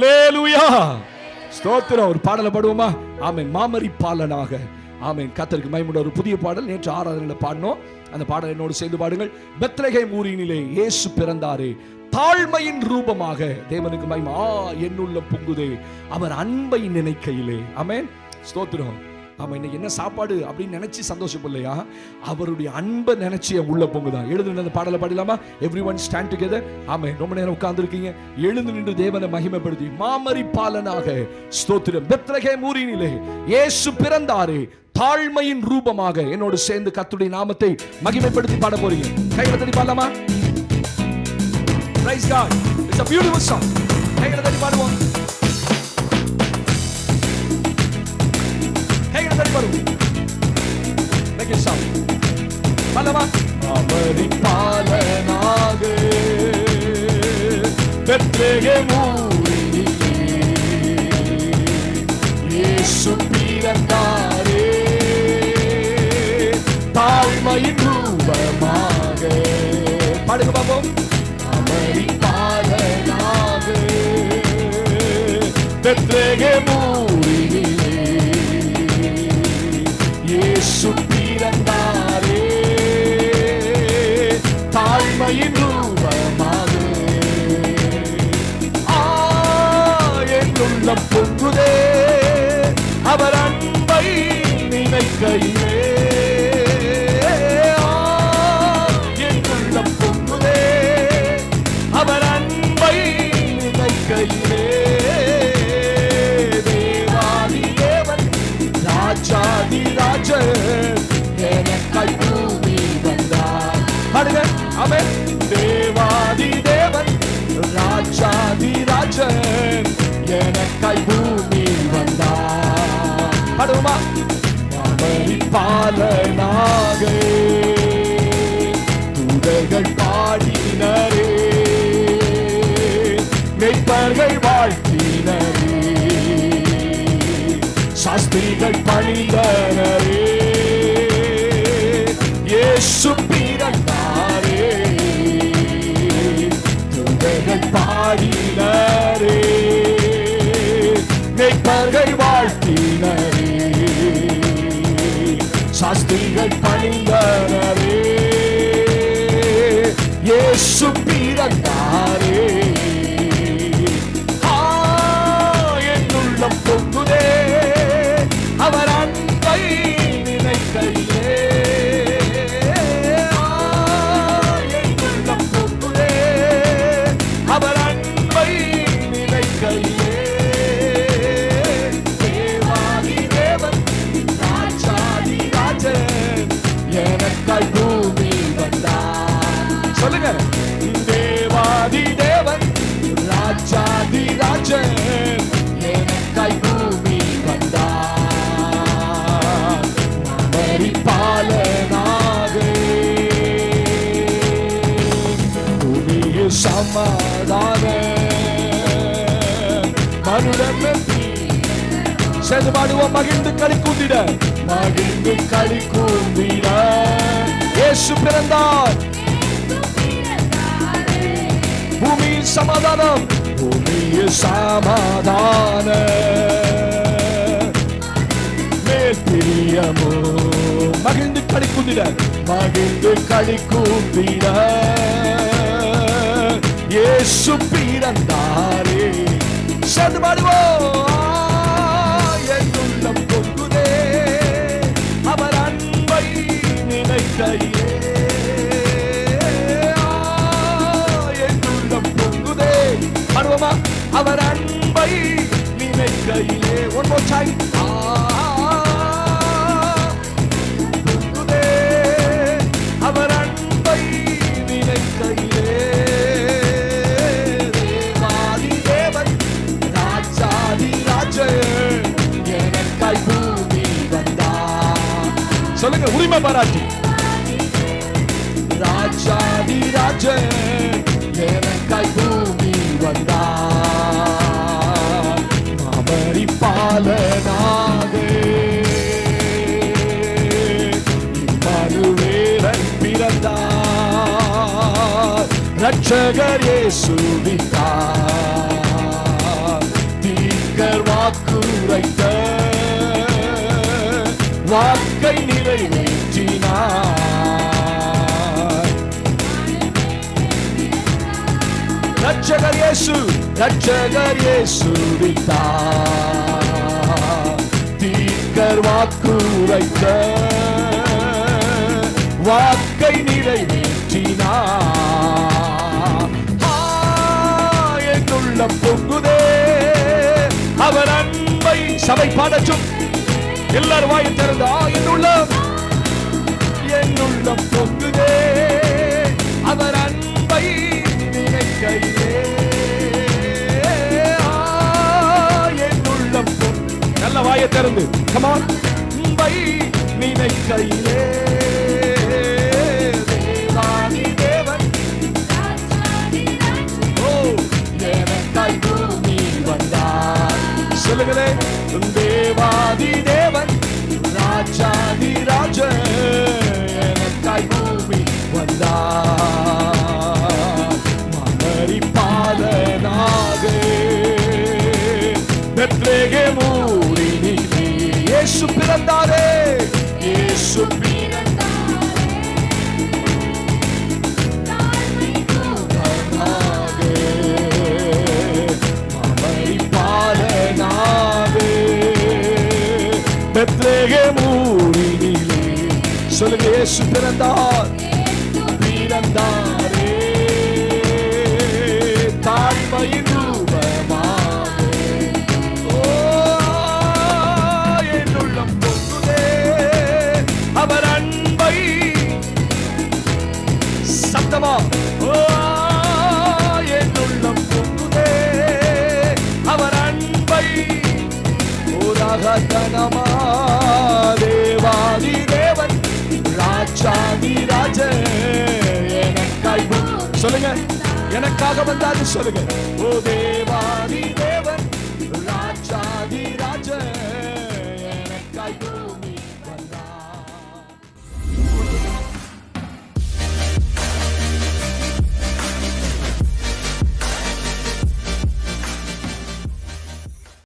Alleluia ஸ்தோத்திரம் ஒரு பாடலை பாடுவோமா? ஆமை மாமரி பாலனாக. கத்தருக்கு மைமுட ஒரு புதிய பாடல். நேற்று ஆராதனையில் பாடினோம். அந்த பாடல் என்னோடு சேர்ந்து பாடுங்கள். பெத்லகேம் ஊரினிலே இயேசு பிறந்தாரே. தாழ்மையின் ரூபமாக. தேவனுக்கு மைமா என்னுள்ள பொங்குதே. அவர் அன்பை நினைக்கையிலே. ஆமேன். ஸ்தோத்திரம். ஆமா இன்னைக்கு என்ன சாப்பாடு அப்படின்னு நினைச்சு சந்தோஷப்படலையா? அவருடைய அன்பை நினைச்சு என் உள்ள பொங்குதான் எழுந்து நின்று பாடலை பாடலாமா எவ்ரி ஒன் ஸ்டாண்ட் டுகெதர் ஆமா ரொம்ப நேரம் உட்கார்ந்து இருக்கீங்க எழுந்து நின்று தேவனை மகிமைப்படுத்தி மாமரி பாலனாக ஸ்தோத்திரம். பெத்லகே மூரினிலே இயேசு பிறந்தாரே தாழ்மையின் ரூபமாக என்னோடு சேர்ந்து கத்துடைய நாமத்தை மகிமைப்படுத்தி பாட போறீங்க. கைகளை தட்டி பாடலாமா? Praise God. It's a beautiful song. கைகளை தட்டி பாடுவோம். பாடுவோம் Make it sound. பாடலாமா அவரி பாலனாக பெத்லகேம் ஊரினிலே இயேசு பிறந்தாரே தாழ்மையின் ரூபமாக. பாடுங்க பாப்போம். அமரி பாலனாக பெத்லகேம் எனக்காய் பூமி வந்தார். அவரி பாலனாக தூதர்கள் பாடினரே. மெய்ப்பர்கள் வாழ்த்தினரே. சாஸ்திரிகள் பணிந்தனரே. மெய்ப்பர்கள் வாழ்த்தினரே. சாஸ்திரிகள் பணிந்தனரே. இயேசு பிறந்தாரே. என்னுள்ளம் பொங்குதே. அவர் அன்பை நினைக்கையே என்னுள்ளம் பொங்குதே. அவர் அன்பை நினைக்கையிலே. சேர்ந்து பாடுவோம் மகிழ்ந்து களி கூந்திட. மகிழ்ந்து களி கூந்திட. இயேசு பிறந்தார். பூமியில் சமாதானம். பூமியில் சமாதான. மேற்பிரியமோ மகிழ்ந்து களி கூந்திட. மகிழ்ந்து களி கூந்திட. இயேசு பிறந்தாரே சேர்ந்து பாடுவோம் என்னுள்ளம் பொங்குதே அவர் அன்பை நினைக்கையிலே. என்னுள்ளம் பொங்குதே பாடுவோமா அவர் அன்பை நினைக்கையிலே. ஒன் மோர் டைம் மகிமை உரிமை பாராட்டி. ராஜாதி ராஜன் எனக்காய் பூமி வந்தார். மாமரி பாலனாக பிறந்தார். ரட்சகர் இயேசுவித்தார் தீர்க்கர் வாக்குரைத்த வாக்கை நிறைவே ரட்சகர் இயேசு ரட்சகர் இயேசு தீர்க்கர் வாக்குரைத்த வாக்கை நிறைவேற்றினார் என்னுள்ள பொங்குதே. அவர் அன்பை சபை பாடச்சும். எல்லார் வாயை திறந்து ஆ என்னுள்ளம் பொங்குதே அவர் அன்பை நினைக்கையிலே. என்னுள்ளம் நல்ல வாயை திறந்து. கமான் அன்பை நினைக்கையிலே. தேவாதி தேவாதி இயேசு சொல்லுங்க இயேசு பிறந்தார் சரணமா தேவாதி தேவன் ராஜாதி ராஜ எனக்காய் சொல்லுங்க எனக்காக வந்தாரு சொல்லுங்க. ஓ தேவாதி தேவன் ராஜாதி ராஜ